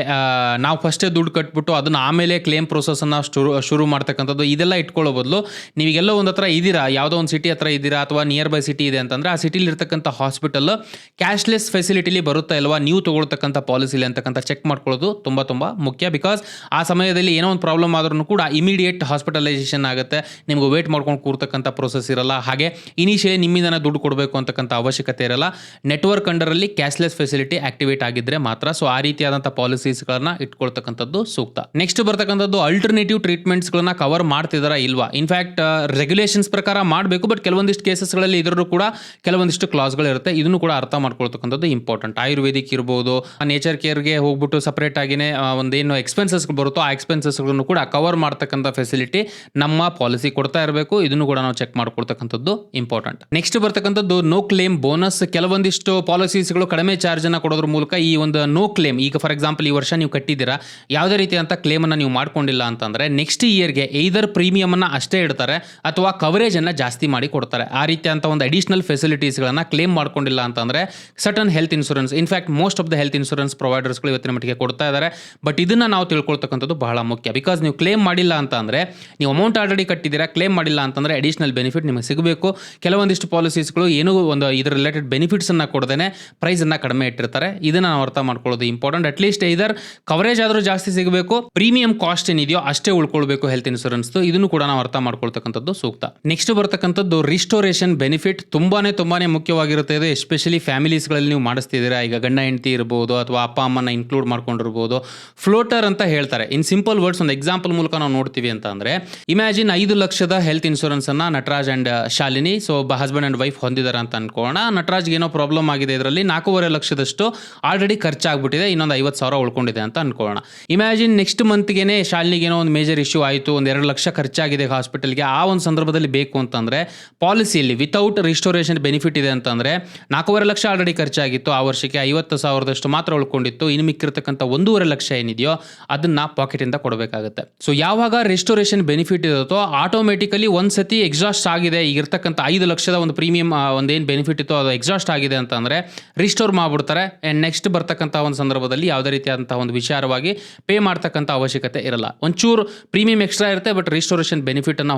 ನಾವು ಫಸ್ಟೇ ದುಡ್ಡು ಕಟ್ಬಿಟ್ಟು ಅದನ್ನ ಆಮೇಲೆ ಕ್ಲೇಮ್ ಪ್ರೊಸೆಸನ್ನು ಶುರು ಶುರು ಮಾಡ್ತಕ್ಕಂಥದ್ದು ಇದೆಲ್ಲ ಇಟ್ಕೊಳ್ಳೋ ಬದಲು ನೀವೀಗೆಲ್ಲೋ ಒಂದು ಹತ್ರ ಇದ್ದೀರಾ? ಯಾವುದೋ ಒಂದು ಸಿಟಿ ಹತ್ರ ಇದ್ದೀರಾ? ಅಥವಾ ನಿಯರ್ ಬೈ ಸಿಟಿ ಇದೆ ಅಂತಂದ್ರೆ ಆ ಸಿಟಿಲಿ ಇರ್ತಕ್ಕಂಥ ಹಾಸ್ಪಿಟಲ್ ಕ್ಯಾಶ್ಲೆಸ್ ಫೆಸಿಲಿಟಿಲಿ ಬರುತ್ತಾ ಇಲ್ವಾ? ನೀವು ತಗೊಳ್ತಕ್ಕಂಥ ಪಾಲಿಸಿಲಿ ಅಂತಕ್ಕಂಥ ಚೆಕ್ ಮಾಡ್ಕೊಳ್ಳೋದು ತುಂಬ ತುಂಬ ಮುಖ್ಯ ಬಿಕಾಸ್ ಆ ಸಮಯದಲ್ಲಿ ಏನೋ ಒಂದು ಪ್ರಾಬ್ಲಮ್ ಆದ್ರೂ ಕೂಡ ಇಮಿಡಿಯೇಟ್ ಹಾಸ್ಪಿಟಲೈಸೇಷನ್ ಆಗುತ್ತೆ. ನಿಮ್ಗೆ ವೇಟ್ ಮಾಡ್ಕೊಂಡು ಕೂರ್ತಕ್ಕಂಥ ಪ್ರೊಸೆಸ್ ಇರಲ್ಲ. ಹಾಗೆ ಇನಿಷಿಯಲಿ ನಿಮ್ಮಿಂದನ ದುಡ್ಡು ಕೊಡಬೇಕು ಅಂತಕ್ಕಂಥ ಅವಶ್ಯಕತೆ ಇರಲ್ಲ. ನೆಟ್ವರ್ಕ್ ಅಂಡರಲ್ಲಿ ಕ್ಯಾಶ್ಲೆಸ್ ಫೆಸಿಲಿಟಿ ಆಕ್ಟಿವೇಟ್ ಆಗಿದ್ರೆ ಮಾತ್ರ. ಸೊ ಆ ರೀತಿಯಾದಂಥ ಪಾಲಿಸೀಸ್ಗಳನ್ನ ಇಟ್ಕೊಳ್ತಕ್ಕಂಥದ್ದು ಸೂಕ್ತ. ನೆಕ್ಸ್ಟ್ ಬರ್ತಕ್ಕಂಥದ್ದು ಅಲ್ಟರ್ನೇಟಿವ್ ಟ್ರೀಟ್ಮೆಂಟ್ಸ್ಗಳನ್ನ ಕವರ್ ಮಾಡ್ತಿದಾರಾ ಇಲ್ವಾ? ಇನ್ಫ್ಯಾಕ್ಟ್ ರೆಗ್ಯುಲೇಷನ್ಸ್ ಪ್ರಕಾರ ಮಾಡಬೇಕು ಬಟ್ ಕೆಲವೊಂದಿಷ್ಟು ಕೇಸಸ್ಗಳಲ್ಲಿ ಇದರಲ್ಲೂ ಕೂಡ ಕೆಲವೊಂದಿಷ್ಟು ಕ್ಲಾಸ್ಗಳಿರುತ್ತೆ ಇದನ್ನು ಕೂಡ ಅರ್ಥ ಮಾಡ್ಕೊಳ್ತಕ್ಕಂಥದ್ದು ಇಂಪಾರ್ಟೆಂಟ್ ಆಯುರ್ವೇದಿಕ್ ಇರ್ಬೋದು ನೇಚರ್ ಕೇರ್ಗೆ ಹೋಗ್ಬಿಟ್ಟು ಸಪ್ರೇಟ್ ಆಗಿನೇ ಒಂದೇನು ಎಕ್ಸ್ಪೆನ್ಸಸ್ ಬರುತ್ತೋ ಆ ಎಕ್ಸ್ಪೆನ್ಸಸ್ಗಳನ್ನು ಕೂಡ ಕವರ್ ಮಾಡ್ತಕ್ಕಂಥ ಫೆಸಿಲಿಟಿ ನಮ್ಮ ಪಾಲಿಸಿ ಕೊಡ್ತಾ ಇರಬೇಕು. ಇದನ್ನು ಕೂಡ ನಾವು ಚೆಕ್ ಮಾಡ್ಕೊಳ್ತಕ್ಕಂಥದ್ದು ಇಂಪಾರ್ಟೆಂಟ್ ನೆಕ್ಸ್ಟ್ ಬರ್ತಕ್ಕಂಥದ್ದು ನೋ ಕ್ಲೇಮ್ ಬೋನಸ್ ಕೆಲವೊಂದಿಷ್ಟು ಪಾಲಿಸೀಸ್ಗಳು ಕಡಿಮೆ ಚಾರ್ಜ್ ಅನ್ನ ಕೊಡೋದ್ರ ಮೂಲಕ ಈ ಒಂದು ನೋ ಕ್ಲೇಮ್ ಈಗ ಫಾರ್ ಎಕ್ಸಾಂಪಲ್ ಈ ವರ್ಷ ನೀವು ಕಟ್ಟಿದ್ದೀರಾ, ಯಾವುದೇ ರೀತಿಯಂತ ಕ್ಲೇಮ್ ಅನ್ನ ನೀವು ಮಾಡ್ಕೊಂಡಿಲ್ಲ ಅಂತಂದ್ರೆ ನೆಕ್ಸ್ಟ್ ಇಯರ್ಗೆ ಐದರ್ ಪ್ರೀಮಿಯಂ ಅನ್ನ ಅಷ್ಟೇ ಇಡ್ತಾರೆ ಅಥವಾ ಕವರೇಜ್ ಅನ್ನ ಜಾಸ್ತಿ ಮಾಡಿ ಕೊಡ್ತಾರೆ. ಆ ರೀತಿಯಂತ ಒಂದು ಅಡಿಷನಲ್ ಫೆಸಿಲಿಟೀಸ್ಗಳನ್ನ ಕ್ಲೇಮ್ ಮಾಡ್ಕೊಂಡಿಲ್ಲ ಅಂತಂದ್ರೆ sudden health insurance in fact most of the health insurance ಪ್ರೊವೈಡರ್ಸ್ಗಳು ಇವತ್ತಿನ ಮಟ್ಟಿಗೆ ಕೊಡ್ತಾ ಇದ್ದಾರೆ. ಬಟ್ ಇದನ್ನು ನಾವು ತಿಳ್ಕೊಳ್ತಕ್ಕಂಥದ್ದು ಬಹಳ ಮುಖ್ಯ. ಬಿಕಾಸ್ ನೀವು ಕ್ಲೇಮ್ ಮಾಡಿಲ್ಲ ಅಂತ ಅಂದರೆ, ನೀವು ಅಮೌಂಟ್ ಆಲ್ರೆಡಿ ಕಟ್ಟಿದ್ದೀರಾ ಕ್ಲೇಮ್ ಮಾಡಿಲ್ಲ ಅಂತಂದರೆ ಅಡಿಷನಲ್ ಬೆನಿಫಿಟ್ ನಿಮಗೆ ಸಿಗಬೇಕು. ಕೆಲವೊಂದಿಷ್ಟು ಪಾಲಿಸೀಸ್ಗಳು ಏನೂ ಒಂದು ಇದರ ರಿಲೇಟೆಡ್ ಬೆನಿಫಿಟ್ಸನ್ನು ಕೊಡದೇ ಪ್ರೈಸನ್ನು ಕಡಿಮೆ ಇಟ್ಟಿರ್ತಾರೆ. ಇದನ್ನು ನಾವು ಅರ್ಥ ಮಾಡ್ಕೊಳ್ಳೋದು ಇಂಪಾರ್ಟೆಂಟ್ ಅಟ್ಲೀಸ್ಟ್ ಇದರ್ ಕವರೇಜ್ ಆದರೂ ಜಾಸ್ತಿ ಸಿಗಬೇಕು ಪ್ರೀಮಿಯಂ ಕಾಸ್ಟ್ ಏನಿದೆಯೋ ಅಷ್ಟೇ ಉಳ್ಕೊಳ್ಬೇಕು ಹೆಲ್ತ್ ಇನ್ಶೂರೆನ್ಸ್ ಇದನ್ನು ಕೂಡ ನಾವು ಅರ್ಥ ಮಾಡ್ಕೊಳ್ತಕ್ಕಂಥದ್ದು ಸೂಕ್ತ. ನೆಕ್ಸ್ಟ್ ಬರ್ತಕ್ಕಂಥದ್ದು ರಿಸ್ಟೋರೇಷನ್ ಬೆನಿಫಿಟ್ ತುಂಬಾನೇ ತುಂಬಾನೇ ಮುಖ್ಯವಾಗಿರುತ್ತೆ ಇದು. ಎಸ್ಪೆಷಲಿ ಫ್ಯಾಮಿಲೀಸ್ಗಳಲ್ಲಿ ನೀವು ಮಾಡಿಸ್ತಿದ್ದೀರಾ. ಈಗ ಗಂಡ ಹೆಂಡತಿ ಇರ್ಬೋದು, ಅಥವಾ ಅಪ್ಪ ಅಮ್ಮನ ಇನ್ಕ್ಲೂಡ್ ಮಾಡ್ಕೊಂಡಿರ್ಬೋದು. ಫ್ಲೋಟರ್ ಅಂತ ಹೇಳ್ತಾರೆ. ಇನ್ ಸಿಂಪಲ್ ವರ್ಡ್ಸ್ ಒಂದು ಎಕ್ಸಾಂಪಲ್ ಮೂಲಕ ನಾವು ನೋಡ್ತೀವಿ ಅಂತ ಅಂದ್ರೆ, ಇಮ್ಯಾಜಿನ್ ಐದು ಲಕ್ಷದ ಹೆಲ್ತ್ ಇನ್ಶೂರೆನ್ಸ್ ಅನ್ನ Nataraj and Shalini, so husband and wife ಹೊಂದಿದ್ದಾರೆ ಅಂತ ಅನ್ಕೋಣ ನಟರಾಜ್ಗೆ ಏನೋ ಪ್ರಾಬ್ಲಮ್ ಆಗಿದೆ ಇದರಲ್ಲಿ ನಾಲ್ಕೂವರೆ ಲಕ್ಷದಷ್ಟು ಆಲ್ರೆಡಿ ಖರ್ಚಾಗ್ಬಿಟ್ಟಿದೆ, ಇನ್ನೊಂದು ಐವತ್ತು ಸಾವಿರ ಉಳ್ಕೊಂಡಿದೆ ಅಂತ ಅನ್ಕೋಣ ಇಮ್ಯಾಜಿನ್ ನೆಕ್ಸ್ಟ್ ಮಂತ್ಗೆ ಶಾಲಿನಿಗೆ ಏನೋ ಒಂದು ಮೇಜರ್ ಇಶ್ಯೂ ಆಯಿತು, ಒಂದು ಎರಡು ಲಕ್ಷ ಖರ್ಚಾಗಿದೆ ಹಾಸ್ಪಿಟಲ್ಗೆ ಆ ಒಂದು ಸಂದರ್ಭದಲ್ಲಿ ಬೇಕು ಅಂತಂದ್ರೆ ಪಾಲಿಸಿಯಲ್ಲಿ ವಿತೌಟ್ ರಿಸ್ಟೋರೇಷನ್ ಬೆನಿಫಿಟ್ ಇದೆ ಅಂತಂದ್ರೆ ನಾಲ್ಕೂವರೆ ಲಕ್ಷ ಆಲ್ರೆಡಿ ಖರ್ಚಾಗಿತ್ತು, ಆ ವರ್ಷಕ್ಕೆ ಐವತ್ತು ಸಾವಿರದಷ್ಟು ಮಾತ್ರ ಉಳ್ಕೊಂಡಿತ್ತು, ಇನ್ನು ಮಿಕ್ಕಿರ್ತಕ್ಕಂಥ ಒಂದೂವರೆ ಲಕ್ಷ ಏನಿದೆಯೋ ಅದನ್ನ ಪಾಕೆಟಿಂದ ಕೊಡಬೇಕಾಗುತ್ತೆ. ಸೊ ಯಾವಾಗ ರೆಸ್ಟೋರೇಷನ್ ಬೆನಿಫಿಟ್ ಇರುತ್ತೋ ಆಟೋಮೆಟಿಕಲಿ ಒಂದ್ಸತಿ ಎಕ್ಸಾಸ್ಟ್ ಆಗಿದೆ. ಈಗ ಇರ್ತಕ್ಕಂಥ ಐದು ಲಕ್ಷದ ಒಂದು ಪ್ರೀಮಿಯಂ ಒಂದೇನು ಬೆನಿಫಿಟ್ ಇತ್ತೋ ಅದು ಎಕ್ಸಾಸ್ಟ್ ಆಗಿದೆ ಅಂತಂದರೆ ರಿಸ್ಟೋರ್ ಮಾಡ್ಬಿಡ್ತಾರೆ. ಆ್ಯಂಡ್ ನೆಕ್ಸ್ಟ್ ಬರ್ತಕ್ಕಂಥ ಒಂದು ಸಂದರ್ಭದಲ್ಲಿ ಯಾವುದೇ ರೀತಿಯಾದಂಥ ಒಂದು ವಿಚಾರವಾಗಿ ಪೇ ಮಾಡ್ತಕ್ಕಂಥ ಅವಶ್ಯಕತೆ ಇರಲ್ಲ. ಒಂಚೂರು ಪ್ರೀಮಿಯಂ ಎಕ್ಸ್ಟ್ರಾ ಇರುತ್ತೆ ಬಟ್ ರಿಸ್ಟೋರೇಷನ್ ಬೆನಿಫಿಟ್ ಅನ್ನ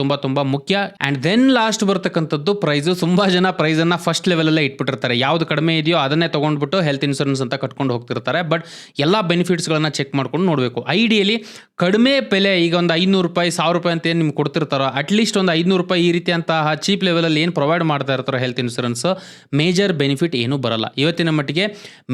ತುಂಬ, ತುಂಬಾ ಮುಖ್ಯ. ಆ್ಯಂಡ್ ದೆನ್ ಲಾಸ್ಟ್ ಬರ್ತಕ್ಕಂಥದ್ದು ಪ್ರೈಸು ತುಂಬಾ ಜನ ಪ್ರೈಸ್ ಅನ್ನ ಫಸ್ಟ್ ಲೆವೆಲಲ್ಲೇ ಇಟ್ಬಿಟ್ಟಿರ್ತಾರೆ. ಯಾವ್ದು ಕಡಿಮೆ ಇದೆಯೋ ಅದನ್ನೇ ತಗೊಂಡ್ಬಿಟ್ಟು ಹೆಲ್ತ್ ಇನ್ಶೂರೆನ್ಸ್ ಅಂತ ಕಟ್ಕೊಂಡು ಹೋಗ್ತಿರ್ತಾರೆ. ಬಟ್ ಎಲ್ಲ ಬೆನಿಫಿಟ್ಸ್ಗಳನ್ನ ಚೆಕ್ ಮಾಡ್ಕೊಂಡು ನೋಡಬೇಕು. ಐಡಿಯಲಿ ಕಡಿಮೆ ಬೆಲೆ, ಈಗ ಒಂದು ಐನೂರು ರೂಪಾಯಿ, ಸಾವಿರ ರೂಪಾಯಿ ಅಂತ ಏನು ನಿಮ್ಗೆ ಕೊಡ್ತಿರ್ತಾರೋ ಅಟ್ಲೀಸ್ಟ್ ಒಂದು ಐನೂರು ರೂಪಾಯಿ ಈ ರೀತಿಯಂತಹ ಚೀಪ್ ಲೆವೆಲಲ್ಲಿ ಏನು ಪ್ರೊವೈಡ್ ಮಾಡ್ತಾ ಇರ್ತಾರೋ ಹೆಲ್ತ್ ಇನ್ಶೂರೆನ್ಸ್ ಮೇಜರ್ ಬೆನಿಫಿಟ್ ಏನೂ ಬರಲ್ಲ. ಇವತ್ತಿನ ಮಟ್ಟಿಗೆ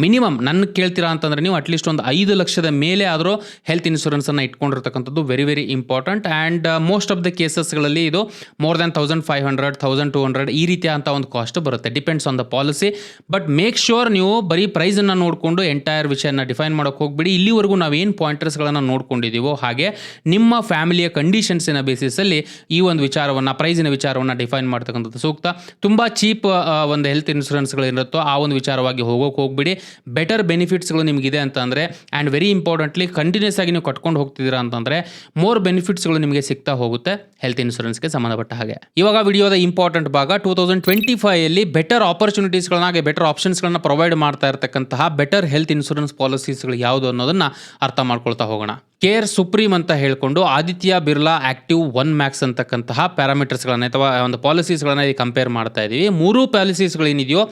ಮಿನಿಮಮ್ ನನ್ನ ಕೇಳ್ತೀರಾ ಅಂತಂದ್ರೆ ನೀವು ಅಟ್ಲೀಸ್ಟ್ ಒಂದು ಐದು ಲಕ್ಷದ ಮೇಲೆ ಆದರೂ ಹೆಲ್ತ್ ಇನ್ಶೂರೆನ್ಸನ್ನು ಇಟ್ಕೊಂಡಿರ್ತಕ್ಕಂಥದ್ದು very very important and most of the ಕೇಸಸ್ಗಳಲ್ಲಿ ಇದು more than thousand five hundred thousand two hundred ಈ ರೀತಿಯಾದಂಥ ಒಂದು ಕಾಸ್ಟ್ ಬರುತ್ತೆ. Depends on the policy but make sure ನೀವು ಬರೀ ಪ್ರೈಸನ್ನು ನೋಡಿಕೊಂಡು ಎಂಟೈರ್ ವಿಷಯನ ಡಿಫೈನ್ ಮಾಡೋಕೆ ಹೋಗ್ಬಿಡಿ. ಇಲ್ಲಿವರೆಗೂ ನಾವು ಏನು ಪಾಯಿಂಟರ್ಸ್ಗಳನ್ನು ನೋಡ್ಕೊಂಡಿದ್ದೀವೋ ಹಾಗೆ ನಿಮ್ಮ ಫ್ಯಾಮಿಲಿಯ ಕಂಡೀಷನ್ಸಿನ ಬೇಸಿಸಲ್ಲಿ ಈ ಒಂದು ವಿಚಾರವನ್ನು ಪ್ರೈಸಿನ ವಿಚಾರವನ್ನು ಡಿಫೈನ್ ಮಾಡ್ತಕ್ಕಂಥದ್ದು ಸೂಕ್ತ. ತುಂಬ ಚೀಪ್ ಒಂದು ಹೆಲ್ತ್ ಇನ್ಶೂರೆನ್ಸ್ಗಳು ಇರುತ್ತೋ ಆ ಒಂದು ವಿಚಾರವಾಗಿ ಹೋಗೋಕೆ ಹೋಗ್ಬಿಡಿ. ಬೆಟರ್ ಬೆನಿಫಿಟ್ಸ್ಗಳು ನಿಮಗಿದೆ ಅಂತಂದರೆ ಆ್ಯಂಡ್ ವೆರಿ ಇಂಪಾರ್ಟೆಂಟ್ಲಿ ಕಂಟಿನ್ಯೂಸ್ ಆಗಿ ನೀವು ಕಟ್ಕೊಂಡು ಹೋಗ್ತಿದ್ದೀರಾ ಅಂತಂದರೆ ಮೋರ್ ಬೆನಿಫಿಟ್ಸ್ಗಳು ನಿಮಗೆ ಸಿಗ್ತಾ ಹೋಗುತ್ತೆ ಹೆಲ್ತ್ ಇನ್ಶೂರೆನ್ಸ್ಗೆ ಸಂಬಂಧಪಟ್ಟ ಹಾಗೆ. ಇವಾಗ ವಿಡಿಯೋದ ಇಂಪಾರ್ಟೆಂಟ್ ಭಾಗ ಟೂ ತೌಸಂಡ್ ಟ್ವೆಂಟಿ ಫೈವಲ್ಲಿ ಬೆಟರ್ ಆಪರ್ಚುನಿಟೀಸ್ಗಳನ್ನ ಹಾಗೆ ಬೆಟರ್ ಆಪ್ಷನ್ಸ್ಗಳನ್ನ ಪ್ರೊವೈಡ್ ಮಾಡ್ತಾ ಇರತಕ್ಕಂತಹ ಬೆಟರ್ ಹೆಲ್ತ್ ಇನ್ಶೂರೆನ್ಸ್ ಪಾಲಿಸೀಸ್ಗಳು ಯಾವುದು ಅನ್ನೋದನ್ನ ಅರ್ಥ ಮಾಡ್ಕೊಳ್ತಾ ಹೋಗೋಣ. ಕೇರ್ ಸುಪ್ರೀಂ ಅಂತ ಹೇಳಿಕೊಂಡು Aditya Birla active one max ಅಂತಕ್ಕಂತಹ ಪ್ಯಾರಾಮೀಟರ್ಸ್ಗಳನ್ನ ಅಥವಾ ಒಂದು ಪಾಲಿಸೀಸ್ಗಳನ್ನ ಇಲ್ಲಿ ಕಂಪೇರ್ ಮಾಡ್ತಾ ಇದ್ದೀವಿ ಮೂರು ಪಾಲಿಸೀಸ್ಗಳು ಏನಿದೆಯೋ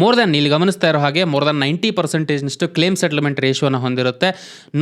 ಮೋರ್ ದನ್ ಇಲ್ಲಿ ಗಮನಿಸ್ತಾ ಇರೋ ಹಾಗೆ ಮೋರ್ ದನ್ ನೈಂಟಿ ಪರ್ಸೆಂಟೇಜ್ನಷ್ಟು ಕ್ಲೇಮ್ ಸೆಟಲ್ಮೆಂಟ್ ರೇಷಿಯೋನ ಹೊಂದಿರುತ್ತೆ.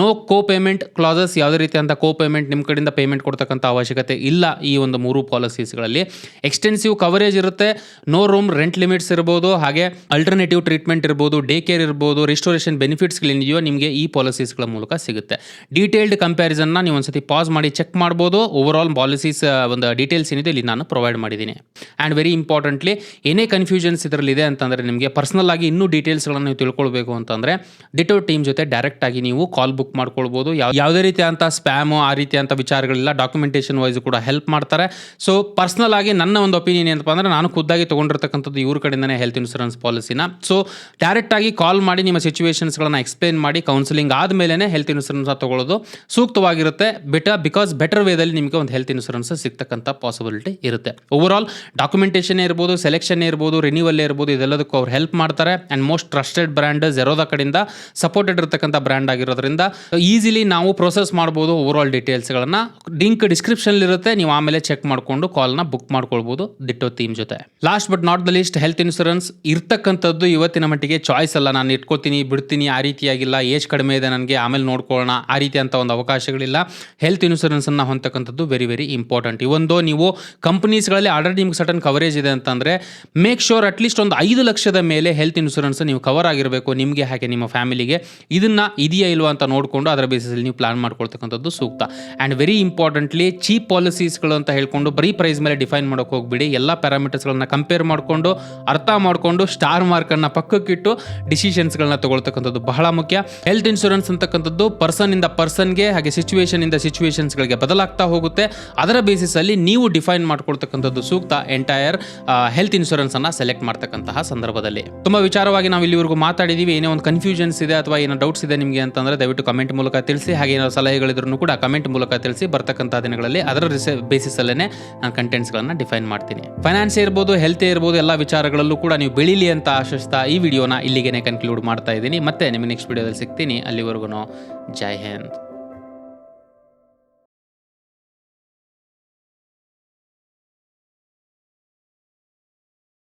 ನೋ ಕೋ ಪೇಮೆಂಟ್ ಕ್ಲಾಸಸ್ ಯಾವುದೇ ರೀತಿಯಾದಂಥ ಕೋ ಪೇಮೆಂಟ್ ನಿಮ್ಮ ಕಡೆಯಿಂದ ಪೇಮೆಂಟ್ ಕೊಡ್ತಕ್ಕಂಥ ಅವಶ್ಯಕತೆ ಇಲ್ಲ ಈ ಒಂದು ಮೂರು ಪಾಲಿಸೀಸ್ಗಳಲ್ಲಿ. ಎಕ್ಸ್ಟೆನ್ಸಿವ್ ಕವರೇಜ್ ಇರುತ್ತೆ. ನೋ ರೂಮ್ ರೆಂಟ್ ಲಿಮಿಟ್ಸ್ ಇರ್ಬೋದು, ಹಾಗೆ ಅಲ್ಟರ್ನೇಟಿವ್ ಟ್ರೀಟ್ಮೆಂಟ್ ಇರ್ಬೋದು ಡೇ ಕೇರ್ ಇರ್ಬೋದು ರಿಸ್ಟೋರೇಷನ್ ಬೆನಿಫಿಟ್ಸ್ಗಳೇನಿದೆಯೋ ನಿಮಗೆ ಈ ಪಾಲಿಸೀಸ್ಗಳ ಮೂಲಕ ಸಿಗುತ್ತೆ. ಡೀಟೇಲ್ಡ್ ಕಂಪ್ಯಾರಿಸನ್ನ ನೀವು ಒಂದ್ಸತಿ ಪಾಸ್ ಮಾಡಿ ಚೆಕ್ ಮಾಡ್ಬೋದು. ಓವರ್ ಆಲ್ ಪಾಲಿಸೀಸ್ ಒಂದು ಡೀಟೇಲ್ಸ್ ಏನಿದೆ ಇಲ್ಲಿ ನಾನು ಪ್ರೊವೈಡ್ ಮಾಡಿದ್ದೀನಿ. ಆ್ಯಂಡ್ ವೆರಿ ಇಂಪಾರ್ಟೆಂಟ್ಲಿ ಏನೇ ಕನ್ಫ್ಯೂಷನ್ಸ್ ಇದರಲ್ಲಿದೆ ಅಂತಂದರೆ ನಿಮಗೆ ಪರ್ಸನಲ್ ಆಗಿ ಇನ್ನೂ ಡೀಟೇಲ್ಸ್ಗಳನ್ನು ನೀವು ತಿಳ್ಕೊಳ್ಬೇಕು ಅಂತಂದರೆ ಡಿಟೋ ಟೀಮ್ ಜೊತೆ ಡೈರೆಕ್ಟ್ ಆಗಿ ನೀವು ಕಾಲ್ ಬುಕ್ ಮಾಡ್ಕೊಳ್ಬೋದು. ಯಾವ, ಯಾವುದೇ ರೀತಿಯಾದಂಥ ಸ್ಪ್ಯಾಮು ಆ ರೀತಿಯಂಥ ವಿಚಾರಗಳಿಲ್ಲ. ಡಾಕ್ಯುಮೆಂಟೇಷನ್ ವೈಸ್ ಕೂಡ ಹೆಲ್ಪ್ ಮಾಡ್ತಾರೆ. ಸೊ ಪರ್ಸನಲ್ ಆಗಿ ನನ್ನ ಒಂದು ಒಪಿನಿಯನ್ ಏನಪ್ಪ ಅಂದರೆ ನಾನು ಖುದ್ದಾಗಿ ತೊಗೊಂಡಿರ್ತಕ್ಕಂಥದ್ದು ಇವ್ರ ಕಡೆಯಿಂದನೇ ಹೆಲ್ತ್ ಇನ್ಶೂರೆನ್ಸ್ ಪಾಲಿಸಿನ ಸೊ ಡೈರೆಕ್ಟ್ ಆಗಿ ಕಾಲ್ ಮಾಡಿ ನಿಮ್ಮ ಸಿಚುವೇಶನ್ಸ್ಗಳನ್ನ ಎಕ್ಸ್ಪ್ಲೇನ್ ಮಾಡಿ ಕೌನ್ಸಿಲಿಂಗ್ ಆದಮೇಲೆ ಹೆಲ್ತ್ ಇನ್ಸೂರೆನ್ಸ್ ತಗೊಳ್ಳೋದು ಸೂಕ್ತವಾಗಿರುತ್ತೆ. ಬೆಟರ್ ಬಿಕಾಸ್ ಬೆಟರ್ ವೇದಲ್ಲಿ ನಿಮಗೆ ಒಂದು ಹೆಲ್ತ್ ಇನ್ಸೂರೆನ್ಸ್ ಸಿಗ್ತಕ್ಕಂಥ ಪಾಸಿಬಿಲಿಟಿ ಇರುತ್ತೆ. ಓವರ್ ಆಲ್ ಡಾಕ್ಯುಮೆಂಟೇಷನ್ ಇರ್ಬೋದು ಸೆಲೆಕ್ಷನ್ ಇರ್ಬೋದು ರಿನ್ಯೂವಲ್ ಇರ್ಬೋದು, ಇದೆಲ್ಲದಕ್ಕೂ ಅವ್ರು ಹೆಲ್ಪ್ ಮಾಡ್ತಾರೆ. And most trusted brand Zerodha ಕಡೆಯಿಂದ ಸಪೋರ್ಟೆಡ್ ಇರತಕ್ಕಂಥ ಬ್ರ್ಯಾಂಡ್ ಆಗಿರೋದ್ರಿಂದ ಈಸಿಲಿ ನಾವು ಪ್ರೊಸೆಸ್ ಮಾಡ್ಬೋದು ಓವರ್ ಆಲ್ ಡೀಟೇಲ್ಸ್ಗಳನ್ನು ಲಿಂಕ್ ಡಿಸ್ಕ್ರಿಪ್ಷನ್ ಇರುತ್ತೆ. ನೀವು ಆಮೇಲೆ ಚೆಕ್ ಮಾಡಿಕೊಂಡು ಕಾಲ್ನ ಬುಕ್ ಮಾಡ್ಕೊಳ್ಬೋದು ದಿಟ್ಟೋ ಥೀಮ್ ಜೊತೆ. Last but not the least health insurance ಇರ್ತಕ್ಕಂಥದ್ದು ಇವತ್ತಿನ ಮಟ್ಟಿಗೆ ಚಾಯ್ಸ್ ಅಲ್ಲ. ನಾನು ಇಟ್ಕೋತೀನಿ, ಬಿಡ್ತೀನಿ, ಆ ರೀತಿಯಾಗಿಲ್ಲ ಏಜ್ ಕಡಿಮೆ ಇದೆ, ನನಗೆ ಆಮೇಲೆ ನೋಡ್ಕೊಳ್ಳೋಣ. ಆ ರೀತಿ ಅಂತ ಒಂದು ಅವಕಾಶಗಳಿಲ್ಲ. ಹೆಲ್ತ್ ಇನ್ಶೂರೆನ್ಸನ್ನು ಹೊಂದಕ್ಕಂಥದ್ದು ವೆರಿ ವೆರಿ ಇಂಪಾರ್ಟೆಂಟ್ ಇವೊಂದು ನೀವು ಕಂಪ್ನೀಸ್ಗಳಲ್ಲಿ ಆಲ್ರೆಡಿ ನಿಮ್ಗೆ ಸಟನ್ ಕವರೇಜ್ ಇದೆ ಅಂತಂದರೆ ಮೇಕ್ ಶೋರ್ ಅಟ್ಲೀಸ್ಟ್ ಒಂದು ಐದು ಲಕ್ಷದ ಮೇಲೆ ಹೆಲ್ತ್ ಇನ್ಶೂರೆನ್ಸ್ ನೀವು ಕವರ್ ಆಗಿರಬೇಕು ನಿಮಗೆ ಹಾಗೆ ನಿಮ್ಮ ಫ್ಯಾಮಿಲಿಗೆ. ಇದನ್ನ ಇದೆಯಾ ಇಲ್ವಾ ಅಂತ ನೋಡಿಕೊಂಡು ಅದರ ಬೇಸಿಸಲ್ಲಿ ನೀವು ಪ್ಲಾನ್ ಮಾಡ್ಕೊಳ್ತಕ್ಕಂಥದ್ದು ಸೂಕ್ತ. ಆ್ಯಂಡ್ ವೆರಿ ಇಂಪಾರ್ಟೆಂಟ್ಲಿ ಚೀಪ್ ಪಾಲಿಸೀಸ್ಗಳು ಅಂತ ಹೇಳ್ಕೊಂಡು ಬರೀ ಪ್ರೈಸ್ ಮೇಲೆ ಡಿಫೈನ್ ಮಾಡೋಕೆ ಹೋಗ್ಬಿಡಿ. ಎಲ್ಲ ಪ್ಯಾರಾಮೀಟರ್ಸ್ಗಳನ್ನ ಕಂಪೇರ್ ಮಾಡಿಕೊಂಡು, ಅರ್ಥ ಮಾಡಿಕೊಂಡು ಸ್ಟಾರ್ ಮಾರ್ಕನ್ನು ಪಕ್ಕಕ್ಕಿಟ್ಟು ಡಿಸಿಷನ್ಸ್ಗಳನ್ನ ತಗೊಳ್ತಕ್ಕಂಥದ್ದು ಬಹಳ ಮುಖ್ಯ. ಹೆಲ್ತ್ ಇನ್ಶೂರೆನ್ಸ್ ಅಂತಕ್ಕಂಥದ್ದು ಪರ್ಸನ್ ಇಂದ ಪರ್ಸನ್ಗೆ ಹಾಗೆ ಸಿಚುವೇಶನ್ ಇಂದ ಸಿಚುವೇಶನ್ಸ್ಗಳಿಗೆ ಬದಲಾಗ್ತಾ ಹೋಗುತ್ತೆ. ಅದರ ಬೇಸಿಸಲ್ಲಿ ನೀವು ಡಿಫೈನ್ ಮಾಡ್ಕೊಳ್ತಕ್ಕಂಥದ್ದು ಸೂಕ್ತ ಎಂಟೈರ್ ಹೆಲ್ತ್ ಇನ್ಶೂರೆನ್ಸ್ ಅನ್ನ ಸೆಲೆಕ್ಟ್ ಮಾಡ್ತಕ್ಕಂತಹ ಸಂದರ್ಭದಲ್ಲಿ. ತುಂಬಾ ವಿಚಾರವಾಗಿ ನಾವು ಇಲ್ಲಿವರೆಗೂ ಮಾತಾಡಿದೀವಿ. ಏನೇ ಒಂದು ಕನ್ಫ್ಯೂಷನ್ಸ್ ಇದೆ ಅಥವಾ ಏನೋ ಡೌಟ್ಸ್ ಇದೆ ನಿಮಗೆ ಅಂತಂದ್ರೆ ದಯವಿಟ್ಟು ಕಮೆಂಟ್ ಮೂಲಕ ತಿಳಿಸಿ, ಹಾಗೆ ಏನೋ ಸಲಹೆಗಳಿದ್ರು ಕೂಡ ಕಮೆಂಟ್ ಮೂಲಕ ತಿಳಿಸಿ ಬರ್ತಕ್ಕಂಥ ದಿನಗಳಲ್ಲಿ ಅದರ ಬೇಸಿಸ್ ಅಲ್ಲೇ ನಾನು ಕಂಟೆಂಟ್ಸ್ಗಳನ್ನು ಡಿಫೈನ್ ಮಾಡ್ತೀನಿ. ಫೈನಾನ್ಸ್ ಇರ್ಬೋದು ಹೆಲ್ತ್ ಇರ್ಬೋದು, ಎಲ್ಲ ವಿಚಾರಗಳಲ್ಲೂ ಕೂಡ ನೀವು ಬೆಳೀಲಿ ಅಂತ ಆಶಿಸ್ತಾ ಈ ವಿಡಿಯೋನ ಇಲ್ಲಿಗೆ ಕನ್ಕ್ಲೂಡ್ ಮಾಡ್ತಾ ಇದ್ದೀನಿ. ಮತ್ತೆ ನಿಮಗೆ ನೆಕ್ಸ್ಟ್ ವಿಡಿಯೋದಲ್ಲಿ ಸಿಗ್ತೀನಿ. আলিগড় গণ জয় হিন্দ।